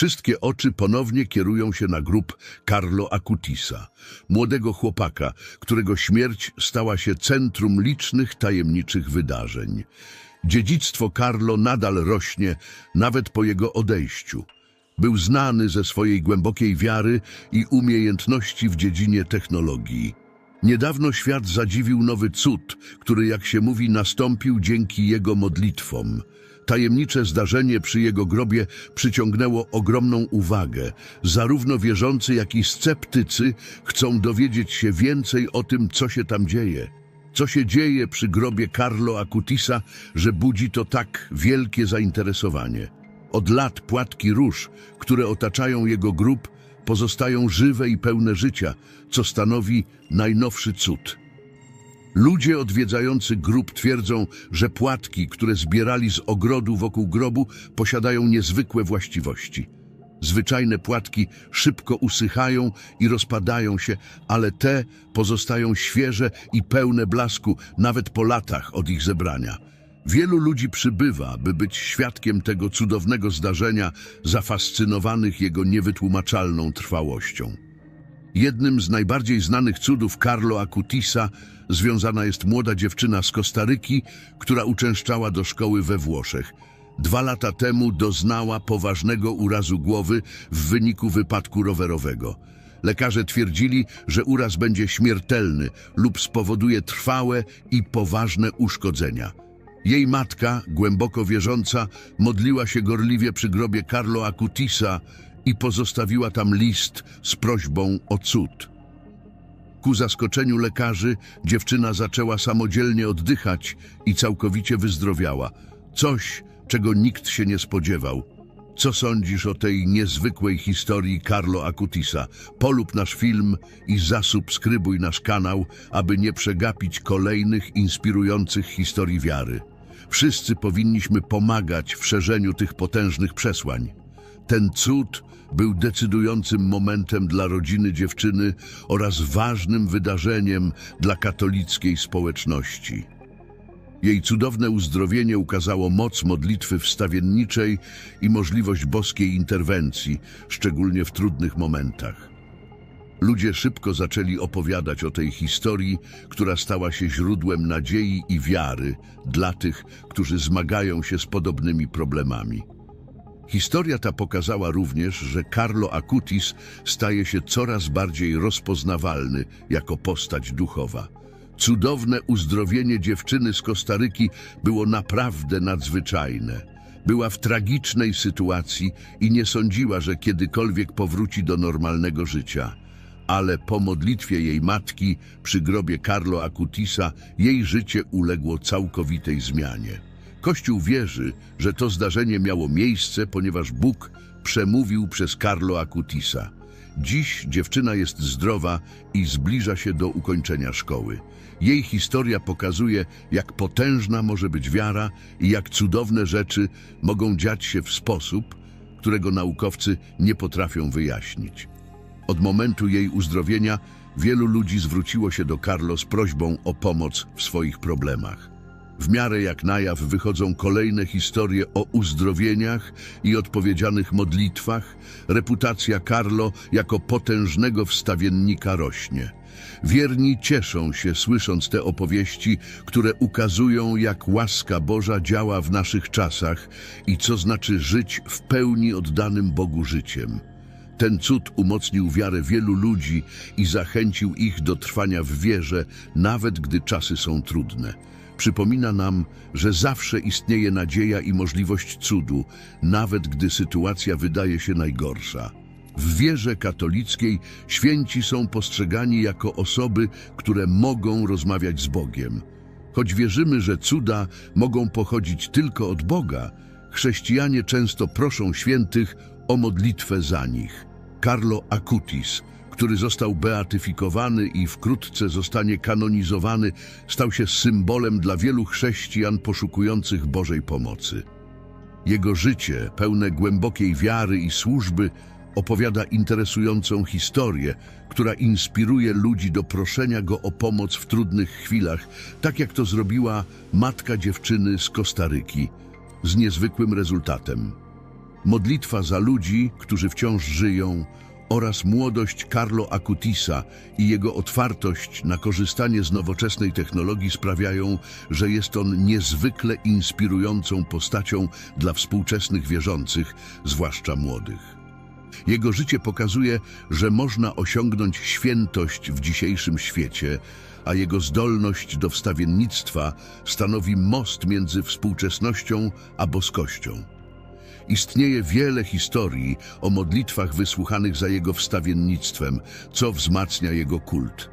Wszystkie oczy ponownie kierują się na grób Carlo Acutisa, młodego chłopaka, którego śmierć stała się centrum licznych tajemniczych wydarzeń. Dziedzictwo Carlo nadal rośnie nawet po jego odejściu. Był znany ze swojej głębokiej wiary i umiejętności w dziedzinie technologii. Niedawno świat zadziwił nowy cud, który, jak się mówi, nastąpił dzięki jego modlitwom. Tajemnicze zdarzenie przy jego grobie przyciągnęło ogromną uwagę. Zarówno wierzący, jak i sceptycy chcą dowiedzieć się więcej o tym, co się tam dzieje. Co się dzieje przy grobie Carlo Acutisa, że budzi to tak wielkie zainteresowanie. Od lat płatki róż, które otaczają jego grób, pozostają żywe i pełne życia, co stanowi najnowszy cud. Ludzie odwiedzający grób twierdzą, że płatki, które zbierali z ogrodu wokół grobu, posiadają niezwykłe właściwości. Zwyczajne płatki szybko usychają i rozpadają się, ale te pozostają świeże i pełne blasku nawet po latach od ich zebrania. Wielu ludzi przybywa, by być świadkiem tego cudownego zdarzenia, zafascynowanych jego niewytłumaczalną trwałością. Jednym z najbardziej znanych cudów Carlo Acutisa związana jest młoda dziewczyna z Kostaryki, która uczęszczała do szkoły we Włoszech. Dwa lata temu doznała poważnego urazu głowy w wyniku wypadku rowerowego. Lekarze twierdzili, że uraz będzie śmiertelny lub spowoduje trwałe i poważne uszkodzenia. Jej matka, głęboko wierząca, modliła się gorliwie przy grobie Carlo Acutisa i pozostawiła tam list z prośbą o cud. Ku zaskoczeniu lekarzy dziewczyna zaczęła samodzielnie oddychać i całkowicie wyzdrowiała. Coś, czego nikt się nie spodziewał. Co sądzisz o tej niezwykłej historii Carlo Acutisa? Polub nasz film i zasubskrybuj nasz kanał, aby nie przegapić kolejnych inspirujących historii wiary. Wszyscy powinniśmy pomagać w szerzeniu tych potężnych przesłań. Ten cud był decydującym momentem dla rodziny dziewczyny oraz ważnym wydarzeniem dla katolickiej społeczności. Jej cudowne uzdrowienie ukazało moc modlitwy wstawienniczej i możliwość boskiej interwencji, szczególnie w trudnych momentach. Ludzie szybko zaczęli opowiadać o tej historii, która stała się źródłem nadziei i wiary dla tych, którzy zmagają się z podobnymi problemami. Historia ta pokazała również, że Carlo Acutis staje się coraz bardziej rozpoznawalny jako postać duchowa. Cudowne uzdrowienie dziewczyny z Kostaryki było naprawdę nadzwyczajne. Była w tragicznej sytuacji i nie sądziła, że kiedykolwiek powróci do normalnego życia. Ale po modlitwie jej matki przy grobie Carlo Acutisa jej życie uległo całkowitej zmianie. Kościół wierzy, że to zdarzenie miało miejsce, ponieważ Bóg przemówił przez Carlo Acutisa. Dziś dziewczyna jest zdrowa i zbliża się do ukończenia szkoły. Jej historia pokazuje, jak potężna może być wiara i jak cudowne rzeczy mogą dziać się w sposób, którego naukowcy nie potrafią wyjaśnić. Od momentu jej uzdrowienia wielu ludzi zwróciło się do Carlo z prośbą o pomoc w swoich problemach. W miarę jak na jaw wychodzą kolejne historie o uzdrowieniach i odpowiedzianych modlitwach. Reputacja Carlo jako potężnego wstawiennika rośnie. Wierni cieszą się słysząc te opowieści, które ukazują, jak łaska Boża działa w naszych czasach i co znaczy żyć w pełni oddanym Bogu życiem. Ten cud umocnił wiarę wielu ludzi i zachęcił ich do trwania w wierze, nawet gdy czasy są trudne przypomina nam, że zawsze istnieje nadzieja i możliwość cudu, nawet gdy sytuacja wydaje się najgorsza. W wierze katolickiej święci są postrzegani jako osoby, które mogą rozmawiać z Bogiem. Choć wierzymy, że cuda mogą pochodzić tylko od Boga, chrześcijanie często proszą świętych o modlitwę za nich. Carlo Acutis który został beatyfikowany i wkrótce zostanie kanonizowany, stał się symbolem dla wielu chrześcijan poszukujących Bożej pomocy. Jego życie, pełne głębokiej wiary i służby, opowiada interesującą historię, która inspiruje ludzi do proszenia go o pomoc w trudnych chwilach, tak jak to zrobiła matka dziewczyny z Kostaryki, z niezwykłym rezultatem. Modlitwa za ludzi, którzy wciąż żyją oraz młodość Carlo Acutisa i jego otwartość na korzystanie z nowoczesnej technologii sprawiają, że jest on niezwykle inspirującą postacią dla współczesnych wierzących, zwłaszcza młodych. Jego życie pokazuje, że można osiągnąć świętość w dzisiejszym świecie, a jego zdolność do wstawiennictwa stanowi most między współczesnością a boskością. Istnieje wiele historii o modlitwach wysłuchanych za jego wstawiennictwem, co wzmacnia jego kult.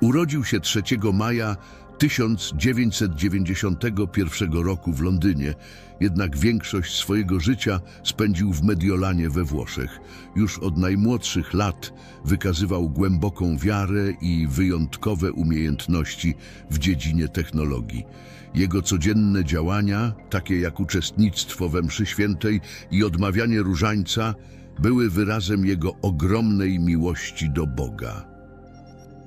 Urodził się 3 maja 1991 roku w Londynie, jednak większość swojego życia spędził w Mediolanie we Włoszech. Już od najmłodszych lat wykazywał głęboką wiarę i wyjątkowe umiejętności w dziedzinie technologii. Jego codzienne działania, takie jak uczestnictwo we mszy świętej i odmawianie różańca, były wyrazem jego ogromnej miłości do Boga.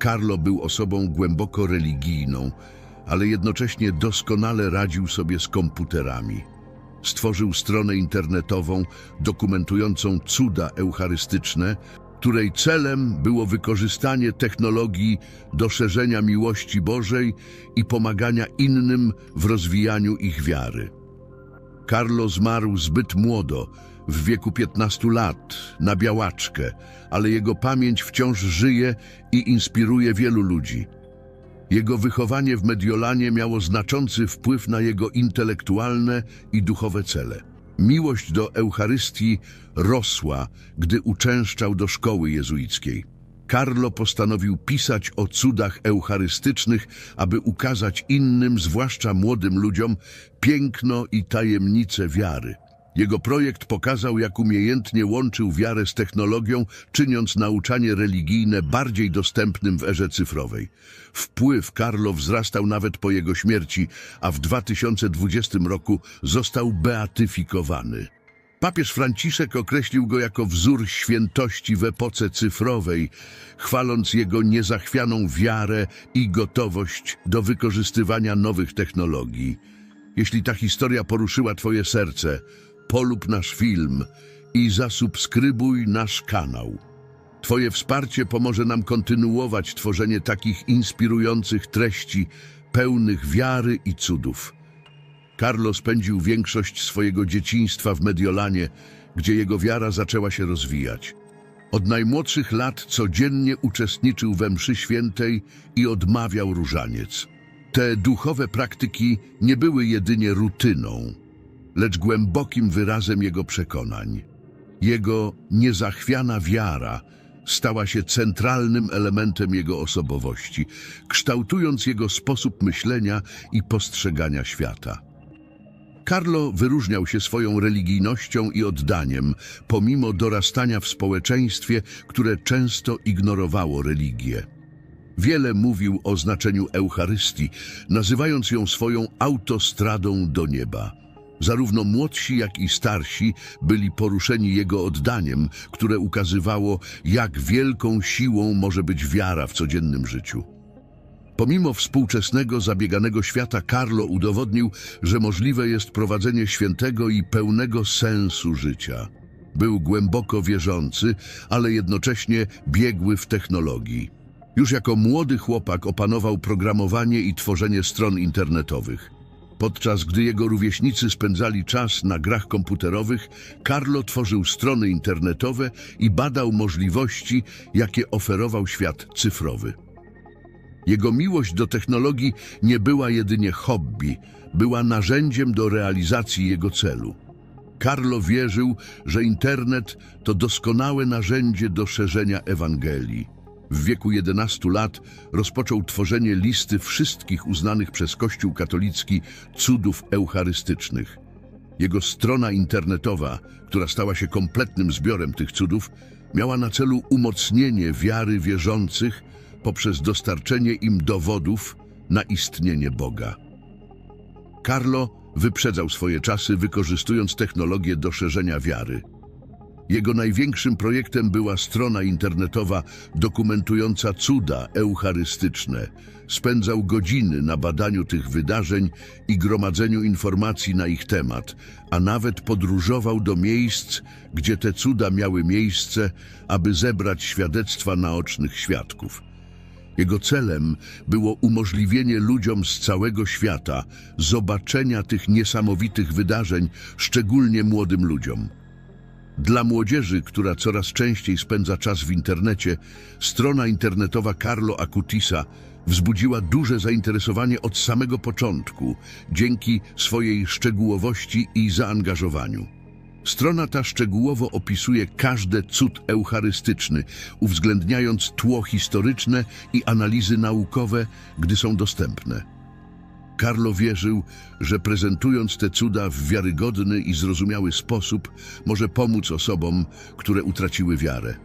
Carlo był osobą głęboko religijną, ale jednocześnie doskonale radził sobie z komputerami. Stworzył stronę internetową dokumentującą cuda eucharystyczne, której celem było wykorzystanie technologii do szerzenia miłości Bożej i pomagania innym w rozwijaniu ich wiary. Carlo zmarł zbyt młodo, w wieku 15 lat, na białaczkę, ale jego pamięć wciąż żyje i inspiruje wielu ludzi. Jego wychowanie w Mediolanie miało znaczący wpływ na jego intelektualne i duchowe cele. Miłość do Eucharystii rosła, gdy uczęszczał do szkoły jezuickiej. Carlo postanowił pisać o cudach eucharystycznych, aby ukazać innym, zwłaszcza młodym ludziom, piękno i tajemnice wiary. Jego projekt pokazał, jak umiejętnie łączył wiarę z technologią, czyniąc nauczanie religijne bardziej dostępnym w erze cyfrowej. Wpływ Carlo wzrastał nawet po jego śmierci, a w 2020 roku został beatyfikowany. Papież Franciszek określił go jako wzór świętości w epoce cyfrowej, chwaląc jego niezachwianą wiarę i gotowość do wykorzystywania nowych technologii. Jeśli ta historia poruszyła Twoje serce, polub nasz film i zasubskrybuj nasz kanał. Twoje wsparcie pomoże nam kontynuować tworzenie takich inspirujących treści, pełnych wiary i cudów. Carlo spędził większość swojego dzieciństwa w Mediolanie, gdzie jego wiara zaczęła się rozwijać. Od najmłodszych lat codziennie uczestniczył we mszy świętej i odmawiał różaniec. Te duchowe praktyki nie były jedynie rutyną, lecz głębokim wyrazem jego przekonań. Jego niezachwiana wiara stała się centralnym elementem jego osobowości, kształtując jego sposób myślenia i postrzegania świata. Carlo wyróżniał się swoją religijnością i oddaniem, pomimo dorastania w społeczeństwie, które często ignorowało religię. Wiele mówił o znaczeniu Eucharystii, nazywając ją swoją autostradą do nieba. Zarówno młodsi, jak i starsi byli poruszeni jego oddaniem, które ukazywało, jak wielką siłą może być wiara w codziennym życiu. Pomimo współczesnego, zabieganego świata, Carlo udowodnił, że możliwe jest prowadzenie świętego i pełnego sensu życia. Był głęboko wierzący, ale jednocześnie biegły w technologii. Już jako młody chłopak opanował programowanie i tworzenie stron internetowych. Podczas gdy jego rówieśnicy spędzali czas na grach komputerowych, Carlo tworzył strony internetowe i badał możliwości, jakie oferował świat cyfrowy. Jego miłość do technologii nie była jedynie hobby, była narzędziem do realizacji jego celu. Carlo wierzył, że internet to doskonałe narzędzie do szerzenia Ewangelii. W wieku 11 lat rozpoczął tworzenie listy wszystkich uznanych przez Kościół katolicki cudów eucharystycznych. Jego strona internetowa, która stała się kompletnym zbiorem tych cudów, miała na celu umocnienie wiary wierzących poprzez dostarczenie im dowodów na istnienie Boga. Carlo wyprzedzał swoje czasy, wykorzystując technologię do szerzenia wiary. Jego największym projektem była strona internetowa dokumentująca cuda eucharystyczne. Spędzał godziny na badaniu tych wydarzeń i gromadzeniu informacji na ich temat, a nawet podróżował do miejsc, gdzie te cuda miały miejsce, aby zebrać świadectwa naocznych świadków. Jego celem było umożliwienie ludziom z całego świata zobaczenia tych niesamowitych wydarzeń, szczególnie młodym ludziom. Dla młodzieży, która coraz częściej spędza czas w internecie, strona internetowa Carlo Acutisa wzbudziła duże zainteresowanie od samego początku, dzięki swojej szczegółowości i zaangażowaniu. Strona ta szczegółowo opisuje każdy cud eucharystyczny, uwzględniając tło historyczne i analizy naukowe, gdy są dostępne. Carlo wierzył, że prezentując te cuda w wiarygodny i zrozumiały sposób, może pomóc osobom, które utraciły wiarę.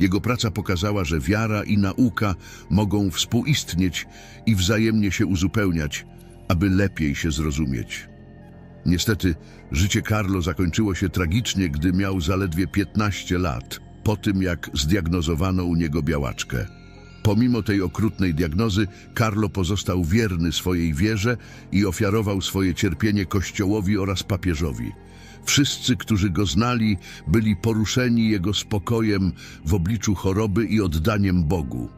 Jego praca pokazała, że wiara i nauka mogą współistnieć i wzajemnie się uzupełniać, aby lepiej się zrozumieć. Niestety, życie Carlo zakończyło się tragicznie, gdy miał zaledwie 15 lat, po tym jak zdiagnozowano u niego białaczkę. Pomimo tej okrutnej diagnozy, Carlo pozostał wierny swojej wierze i ofiarował swoje cierpienie Kościołowi oraz papieżowi. Wszyscy, którzy go znali, byli poruszeni jego spokojem w obliczu choroby i oddaniem Bogu.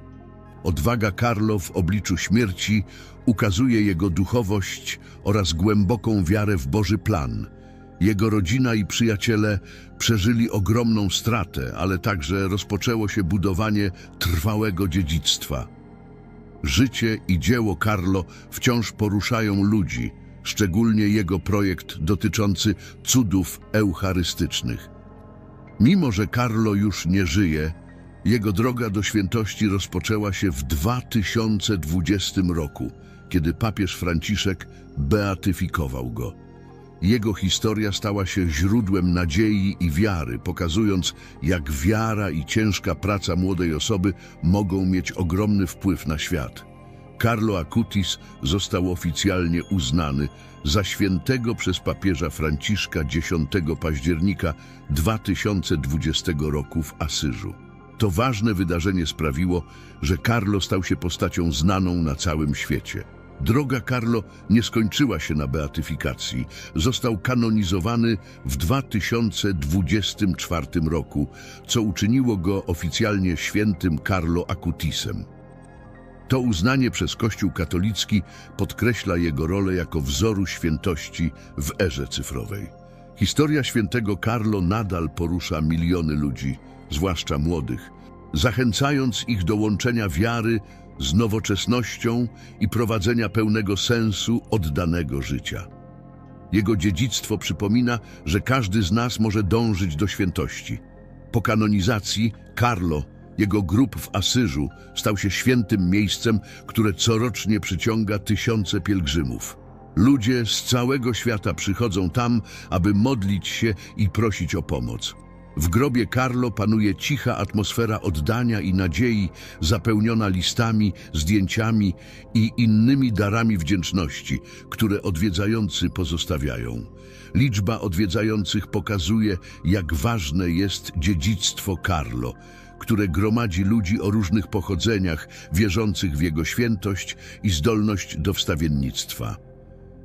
Odwaga Carlo w obliczu śmierci ukazuje jego duchowość oraz głęboką wiarę w Boży plan. Jego rodzina i przyjaciele przeżyli ogromną stratę, ale także rozpoczęło się budowanie trwałego dziedzictwa. Życie i dzieło Carlo wciąż poruszają ludzi, szczególnie jego projekt dotyczący cudów eucharystycznych. Mimo, że Carlo już nie żyje, jego droga do świętości rozpoczęła się w 2020 roku, kiedy papież Franciszek beatyfikował go. Jego historia stała się źródłem nadziei i wiary, pokazując, jak wiara i ciężka praca młodej osoby mogą mieć ogromny wpływ na świat. Carlo Acutis został oficjalnie uznany za świętego przez papieża Franciszka 10 października 2020 roku w Asyżu. To ważne wydarzenie sprawiło, że Carlo stał się postacią znaną na całym świecie. Droga Carlo nie skończyła się na beatyfikacji. Został kanonizowany w 2024 roku, co uczyniło go oficjalnie świętym Carlo Acutisem. To uznanie przez Kościół katolicki podkreśla jego rolę jako wzoru świętości w erze cyfrowej. Historia świętego Carlo nadal porusza miliony ludzi, zwłaszcza młodych, zachęcając ich do łączenia wiary z nowoczesnością i prowadzenia pełnego sensu oddanego życia. Jego dziedzictwo przypomina, że każdy z nas może dążyć do świętości. Po kanonizacji Carlo, jego grób w Asyżu, stał się świętym miejscem, które corocznie przyciąga tysiące pielgrzymów. Ludzie z całego świata przychodzą tam, aby modlić się i prosić o pomoc. W grobie Carlo panuje cicha atmosfera oddania i nadziei, zapełniona listami, zdjęciami i innymi darami wdzięczności, które odwiedzający pozostawiają. Liczba odwiedzających pokazuje, jak ważne jest dziedzictwo Carlo, które gromadzi ludzi o różnych pochodzeniach, wierzących w jego świętość i zdolność do wstawiennictwa.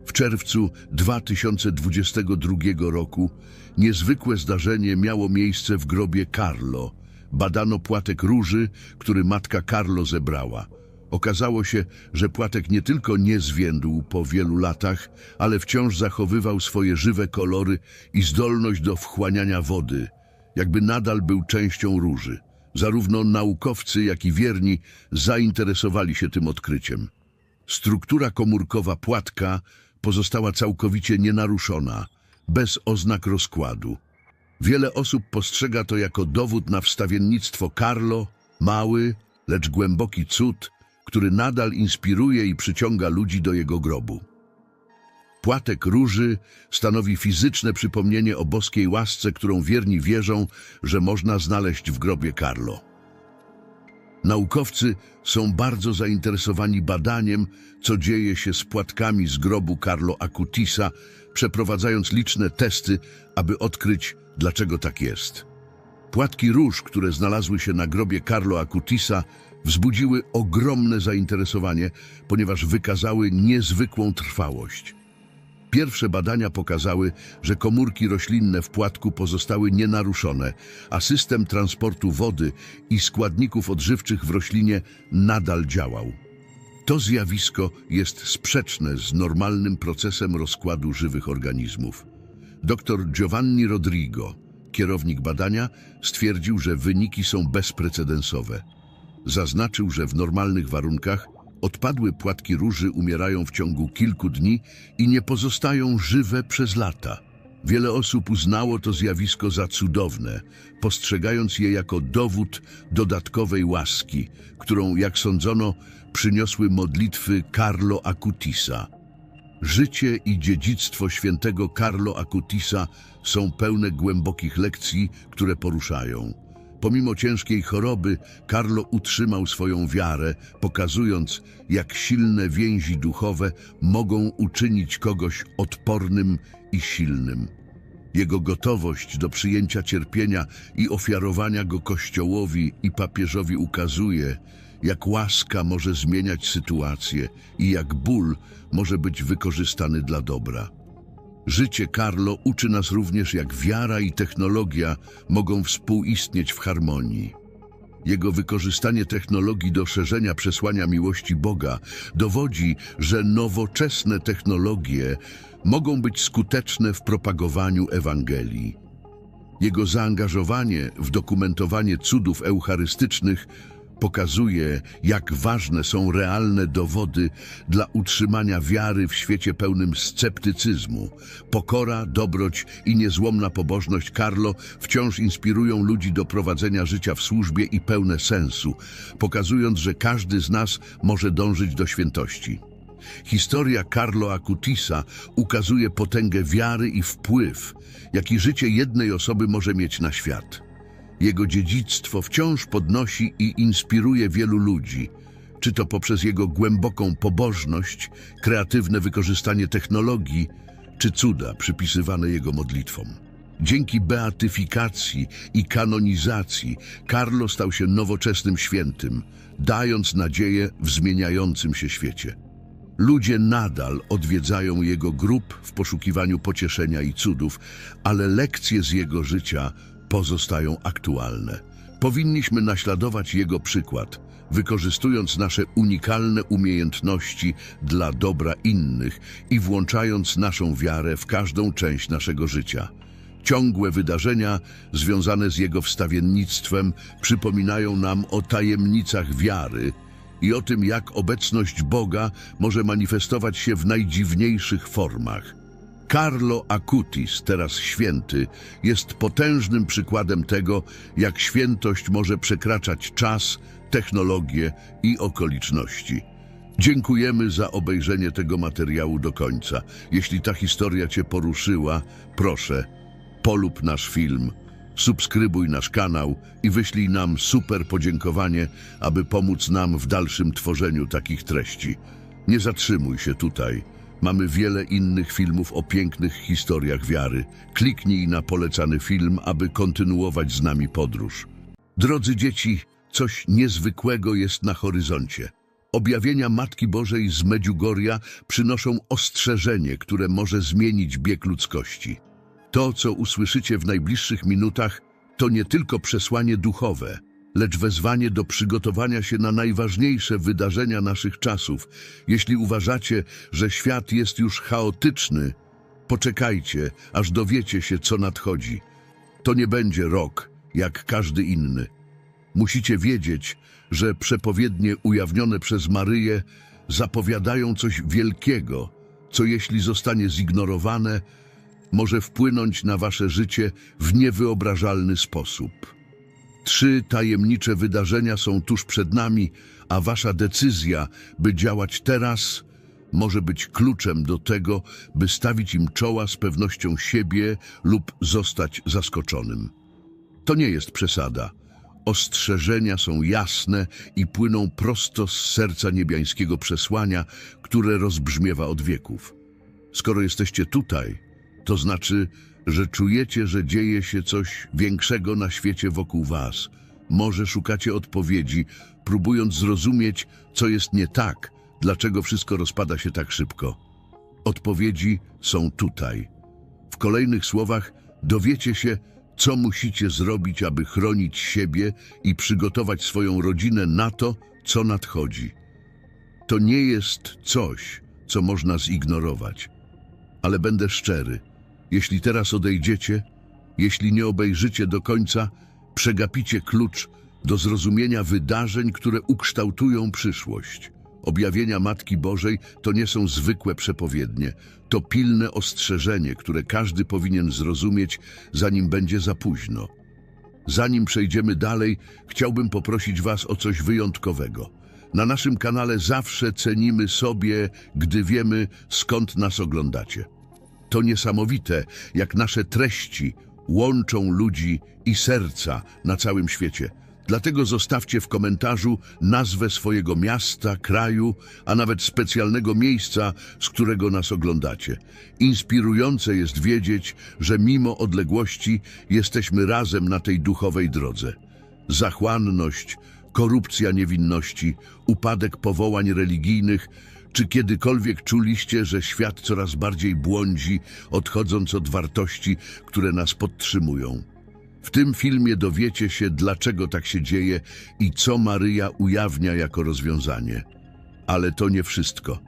W czerwcu 2022 roku niezwykłe zdarzenie miało miejsce w grobie Carlo. Badano płatek róży, który matka Carlo zebrała. Okazało się, że płatek nie tylko nie zwiędł po wielu latach, ale wciąż zachowywał swoje żywe kolory i zdolność do wchłaniania wody, jakby nadal był częścią róży. Zarówno naukowcy, jak i wierni zainteresowali się tym odkryciem. Struktura komórkowa płatka pozostała całkowicie nienaruszona, bez oznak rozkładu. Wiele osób postrzega to jako dowód na wstawiennictwo Carlo, mały, lecz głęboki cud, który nadal inspiruje i przyciąga ludzi do jego grobu. Płatek róży stanowi fizyczne przypomnienie o boskiej łasce, którą wierni wierzą, że można znaleźć w grobie Carlo. Naukowcy są bardzo zainteresowani badaniem, co dzieje się z płatkami z grobu Carlo Acutisa, przeprowadzając liczne testy, aby odkryć, dlaczego tak jest. Płatki róż, które znalazły się na grobie Carlo Acutisa, wzbudziły ogromne zainteresowanie, ponieważ wykazały niezwykłą trwałość. Pierwsze badania pokazały, że komórki roślinne w płatku pozostały nienaruszone, a system transportu wody i składników odżywczych w roślinie nadal działał. To zjawisko jest sprzeczne z normalnym procesem rozkładu żywych organizmów. Dr Giovanni Rodrigo, kierownik badania, stwierdził, że wyniki są bezprecedensowe. Zaznaczył, że w normalnych warunkach odpadłe płatki róży umierają w ciągu kilku dni i nie pozostają żywe przez lata. Wiele osób uznało to zjawisko za cudowne, postrzegając je jako dowód dodatkowej łaski, którą, jak sądzono, przyniosły modlitwy Carlo Acutisa. Życie i dziedzictwo świętego Carlo Acutisa są pełne głębokich lekcji, które poruszają. Pomimo ciężkiej choroby, Carlo utrzymał swoją wiarę, pokazując, jak silne więzi duchowe mogą uczynić kogoś odpornym i silnym. Jego gotowość do przyjęcia cierpienia i ofiarowania go Kościołowi i papieżowi ukazuje, jak łaska może zmieniać sytuację i jak ból może być wykorzystany dla dobra. Życie Carlo uczy nas również, jak wiara i technologia mogą współistnieć w harmonii. Jego wykorzystanie technologii do szerzenia przesłania miłości Boga dowodzi, że nowoczesne technologie mogą być skuteczne w propagowaniu Ewangelii. Jego zaangażowanie w dokumentowanie cudów eucharystycznych pokazuje, jak ważne są realne dowody dla utrzymania wiary w świecie pełnym sceptycyzmu. Pokora, dobroć i niezłomna pobożność Carlo wciąż inspirują ludzi do prowadzenia życia w służbie i pełne sensu, pokazując, że każdy z nas może dążyć do świętości. Historia Carlo Acutisa ukazuje potęgę wiary i wpływ, jaki życie jednej osoby może mieć na świat. Jego dziedzictwo wciąż podnosi i inspiruje wielu ludzi, czy to poprzez jego głęboką pobożność, kreatywne wykorzystanie technologii, czy cuda przypisywane jego modlitwom. Dzięki beatyfikacji i kanonizacji Carlo stał się nowoczesnym świętym, dając nadzieję w zmieniającym się świecie. Ludzie nadal odwiedzają jego grób w poszukiwaniu pocieszenia i cudów, ale lekcje z jego życia pozostają aktualne. Powinniśmy naśladować jego przykład, wykorzystując nasze unikalne umiejętności dla dobra innych i włączając naszą wiarę w każdą część naszego życia. Ciągłe wydarzenia związane z jego wstawiennictwem przypominają nam o tajemnicach wiary i o tym, jak obecność Boga może manifestować się w najdziwniejszych formach. Carlo Acutis, teraz święty, jest potężnym przykładem tego, jak świętość może przekraczać czas, technologię i okoliczności. Dziękujemy za obejrzenie tego materiału do końca. Jeśli ta historia Cię poruszyła, proszę, polub nasz film, subskrybuj nasz kanał i wyślij nam super podziękowanie, aby pomóc nam w dalszym tworzeniu takich treści. Nie zatrzymuj się tutaj. Mamy wiele innych filmów o pięknych historiach wiary. Kliknij na polecany film, aby kontynuować z nami podróż. Drodzy dzieci, coś niezwykłego jest na horyzoncie. Objawienia Matki Bożej z Medjugorja przynoszą ostrzeżenie, które może zmienić bieg ludzkości. To, co usłyszycie w najbliższych minutach, to nie tylko przesłanie duchowe – lecz wezwanie do przygotowania się na najważniejsze wydarzenia naszych czasów. Jeśli uważacie, że świat jest już chaotyczny, poczekajcie, aż dowiecie się, co nadchodzi. To nie będzie rok, jak każdy inny. Musicie wiedzieć, że przepowiednie ujawnione przez Maryję zapowiadają coś wielkiego, co jeśli zostanie zignorowane, może wpłynąć na wasze życie w niewyobrażalny sposób. Trzy tajemnicze wydarzenia są tuż przed nami, a wasza decyzja, by działać teraz, może być kluczem do tego, by stawić im czoła z pewnością siebie lub zostać zaskoczonym. To nie jest przesada. Ostrzeżenia są jasne i płyną prosto z serca niebiańskiego przesłania, które rozbrzmiewa od wieków. Skoro jesteście tutaj, to znaczy, że czujecie, że dzieje się coś większego na świecie wokół was. Może szukacie odpowiedzi, próbując zrozumieć, co jest nie tak, dlaczego wszystko rozpada się tak szybko. Odpowiedzi są tutaj. W kolejnych słowach dowiecie się, co musicie zrobić, aby chronić siebie i przygotować swoją rodzinę na to, co nadchodzi. To nie jest coś, co można zignorować. Ale będę szczery. Jeśli teraz odejdziecie, jeśli nie obejrzycie do końca, przegapicie klucz do zrozumienia wydarzeń, które ukształtują przyszłość. Objawienia Matki Bożej to nie są zwykłe przepowiednie, to pilne ostrzeżenie, które każdy powinien zrozumieć, zanim będzie za późno. Zanim przejdziemy dalej, chciałbym poprosić Was o coś wyjątkowego. Na naszym kanale zawsze cenimy sobie, gdy wiemy, skąd nas oglądacie. To niesamowite, jak nasze treści łączą ludzi i serca na całym świecie. Dlatego zostawcie w komentarzu nazwę swojego miasta, kraju, a nawet specjalnego miejsca, z którego nas oglądacie. Inspirujące jest wiedzieć, że mimo odległości jesteśmy razem na tej duchowej drodze. Zachłanność, korupcja niewinności, upadek powołań religijnych, czy kiedykolwiek czuliście, że świat coraz bardziej błądzi, odchodząc od wartości, które nas podtrzymują? W tym filmie dowiecie się, dlaczego tak się dzieje i co Maryja ujawnia jako rozwiązanie. Ale to nie wszystko.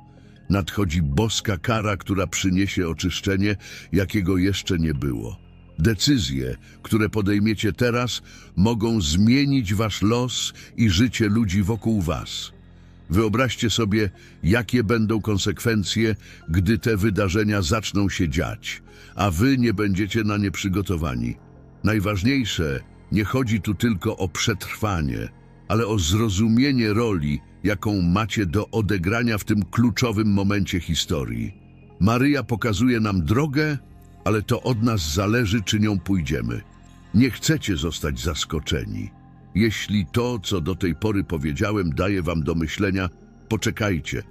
Nadchodzi boska kara, która przyniesie oczyszczenie, jakiego jeszcze nie było. Decyzje, które podejmiecie teraz, mogą zmienić wasz los i życie ludzi wokół was. Wyobraźcie sobie, jakie będą konsekwencje, gdy te wydarzenia zaczną się dziać, a wy nie będziecie na nie przygotowani. Najważniejsze, nie chodzi tu tylko o przetrwanie, ale o zrozumienie roli, jaką macie do odegrania w tym kluczowym momencie historii. Maryja pokazuje nam drogę, ale to od nas zależy, czy nią pójdziemy. Nie chcecie zostać zaskoczeni. Jeśli to, co do tej pory powiedziałem, daje wam do myślenia, poczekajcie,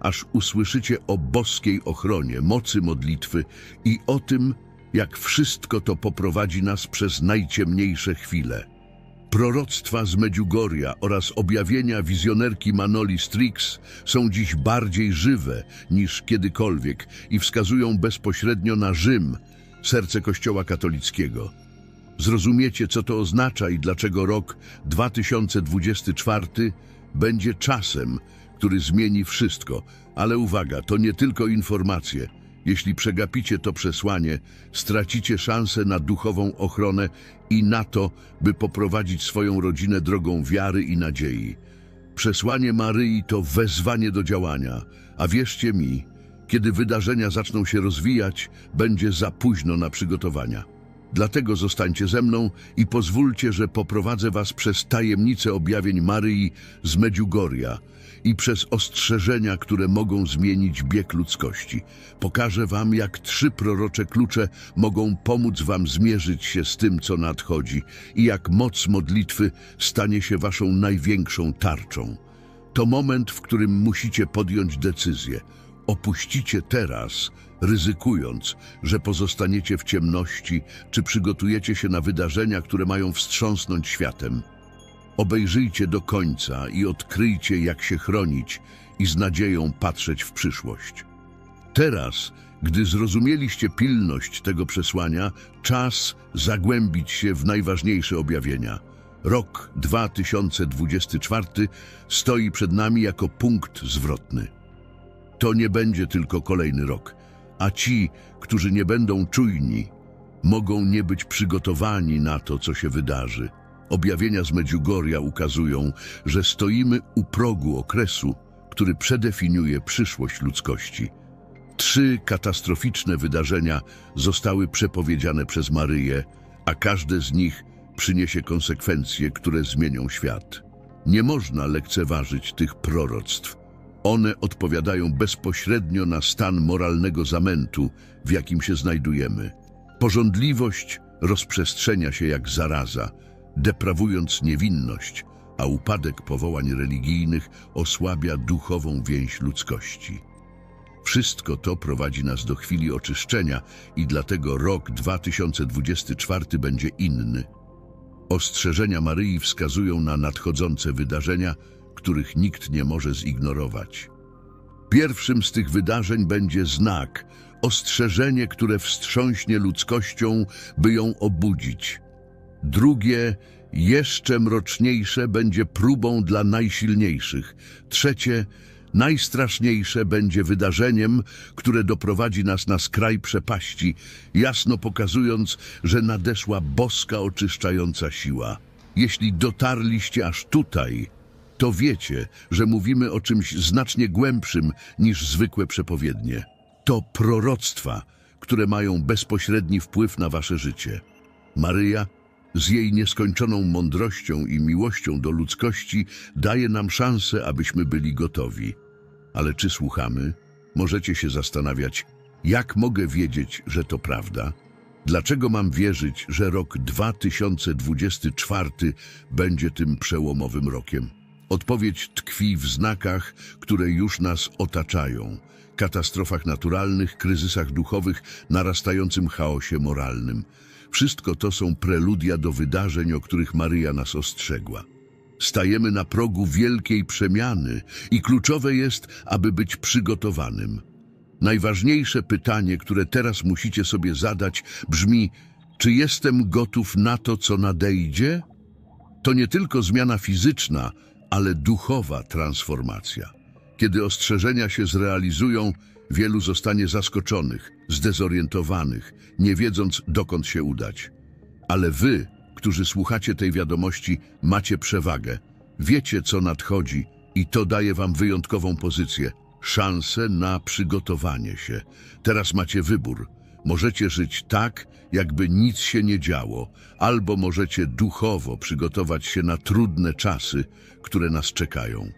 aż usłyszycie o boskiej ochronie, mocy modlitwy i o tym, jak wszystko to poprowadzi nas przez najciemniejsze chwile. Proroctwa z Medjugorja oraz objawienia wizjonerki Manoli Strix są dziś bardziej żywe niż kiedykolwiek i wskazują bezpośrednio na Rzym, serce Kościoła katolickiego. Zrozumiecie, co to oznacza i dlaczego rok 2024 będzie czasem, który zmieni wszystko. Ale uwaga, to nie tylko informacje. Jeśli przegapicie to przesłanie, stracicie szansę na duchową ochronę i na to, by poprowadzić swoją rodzinę drogą wiary i nadziei. Przesłanie Maryi to wezwanie do działania, a wierzcie mi, kiedy wydarzenia zaczną się rozwijać, będzie za późno na przygotowania. Dlatego zostańcie ze mną i pozwólcie, że poprowadzę was przez tajemnice objawień Maryi z Medjugorja i przez ostrzeżenia, które mogą zmienić bieg ludzkości. Pokażę wam, jak trzy prorocze klucze mogą pomóc wam zmierzyć się z tym, co nadchodzi i jak moc modlitwy stanie się waszą największą tarczą. To moment, w którym musicie podjąć decyzję. Opuścicie teraz, ryzykując, że pozostaniecie w ciemności, czy przygotujecie się na wydarzenia, które mają wstrząsnąć światem. Obejrzyjcie do końca i odkryjcie, jak się chronić i z nadzieją patrzeć w przyszłość. Teraz, gdy zrozumieliście pilność tego przesłania, czas zagłębić się w najważniejsze objawienia. Rok 2024 stoi przed nami jako punkt zwrotny. To nie będzie tylko kolejny rok, a ci, którzy nie będą czujni, mogą nie być przygotowani na to, co się wydarzy. Objawienia z Medjugorja ukazują, że stoimy u progu okresu, który przedefiniuje przyszłość ludzkości. Trzy katastroficzne wydarzenia zostały przepowiedziane przez Maryję, a każde z nich przyniesie konsekwencje, które zmienią świat. Nie można lekceważyć tych proroctw. One odpowiadają bezpośrednio na stan moralnego zamętu, w jakim się znajdujemy. Porządliwość rozprzestrzenia się jak zaraza, deprawując niewinność, a upadek powołań religijnych osłabia duchową więź ludzkości. Wszystko to prowadzi nas do chwili oczyszczenia i dlatego rok 2024 będzie inny. Ostrzeżenia Maryi wskazują na nadchodzące wydarzenia, których nikt nie może zignorować. Pierwszym z tych wydarzeń będzie znak, ostrzeżenie, które wstrząśnie ludzkością, by ją obudzić. Drugie, jeszcze mroczniejsze, będzie próbą dla najsilniejszych. Trzecie, najstraszniejsze będzie wydarzeniem, które doprowadzi nas na skraj przepaści, jasno pokazując, że nadeszła boska oczyszczająca siła. Jeśli dotarliście aż tutaj, to wiecie, że mówimy o czymś znacznie głębszym niż zwykłe przepowiednie. To proroctwa, które mają bezpośredni wpływ na wasze życie. Maryja z jej nieskończoną mądrością i miłością do ludzkości daje nam szansę, abyśmy byli gotowi. Ale czy słuchamy? Możecie się zastanawiać, jak mogę wiedzieć, że to prawda? Dlaczego mam wierzyć, że rok 2024 będzie tym przełomowym rokiem? Odpowiedź tkwi w znakach, które już nas otaczają. Katastrofach naturalnych, kryzysach duchowych, narastającym chaosie moralnym. Wszystko to są preludia do wydarzeń, o których Maryja nas ostrzegła. Stajemy na progu wielkiej przemiany i kluczowe jest, aby być przygotowanym. Najważniejsze pytanie, które teraz musicie sobie zadać, brzmi: czy jestem gotów na to, co nadejdzie? To nie tylko zmiana fizyczna, ale duchowa transformacja. Kiedy ostrzeżenia się zrealizują, wielu zostanie zaskoczonych, zdezorientowanych, nie wiedząc dokąd się udać. Ale wy, którzy słuchacie tej wiadomości, macie przewagę. Wiecie, co nadchodzi i to daje wam wyjątkową pozycję, szansę na przygotowanie się. Teraz macie wybór. Możecie żyć tak, jakby nic się nie działo, albo możecie duchowo przygotować się na trudne czasy, które nas czekają.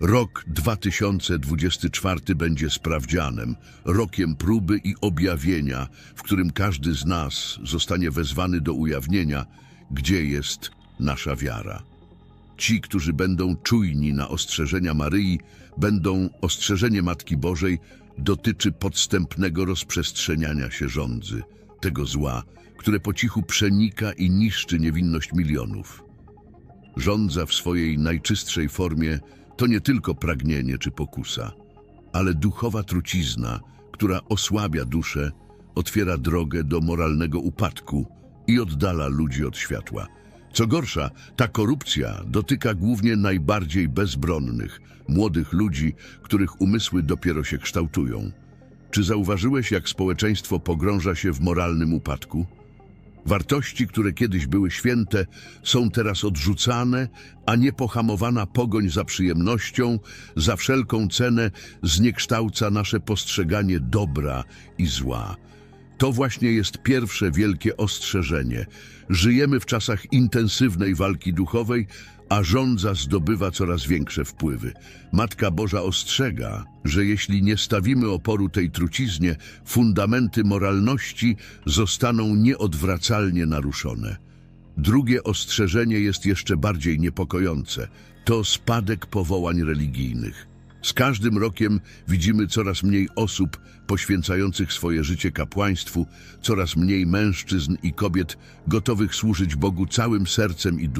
Rok 2024 będzie sprawdzianem, rokiem próby i objawienia, w którym każdy z nas zostanie wezwany do ujawnienia, gdzie jest nasza wiara. Ci, którzy będą czujni na ostrzeżenia Maryi, będą ostrzeżenie Matki Bożej dotyczy podstępnego rozprzestrzeniania się rządzy, tego zła, które po cichu przenika i niszczy niewinność milionów. Żądza w swojej najczystszej formie to nie tylko pragnienie czy pokusa, ale duchowa trucizna, która osłabia duszę, otwiera drogę do moralnego upadku i oddala ludzi od światła. Co gorsza, ta korupcja dotyka głównie najbardziej bezbronnych, młodych ludzi, których umysły dopiero się kształtują. Czy zauważyłeś, jak społeczeństwo pogrąża się w moralnym upadku? Wartości, które kiedyś były święte, są teraz odrzucane, a niepohamowana pogoń za przyjemnością, za wszelką cenę zniekształca nasze postrzeganie dobra i zła. To właśnie jest pierwsze wielkie ostrzeżenie. Żyjemy w czasach intensywnej walki duchowej, a żądza zdobywa coraz większe wpływy. Matka Boża ostrzega, że jeśli nie stawimy oporu tej truciznie, fundamenty moralności zostaną nieodwracalnie naruszone. Drugie ostrzeżenie jest jeszcze bardziej niepokojące. To spadek powołań religijnych. Z każdym rokiem widzimy coraz mniej osób poświęcających swoje życie kapłaństwu, coraz mniej mężczyzn i kobiet gotowych służyć Bogu całym sercem i duszą.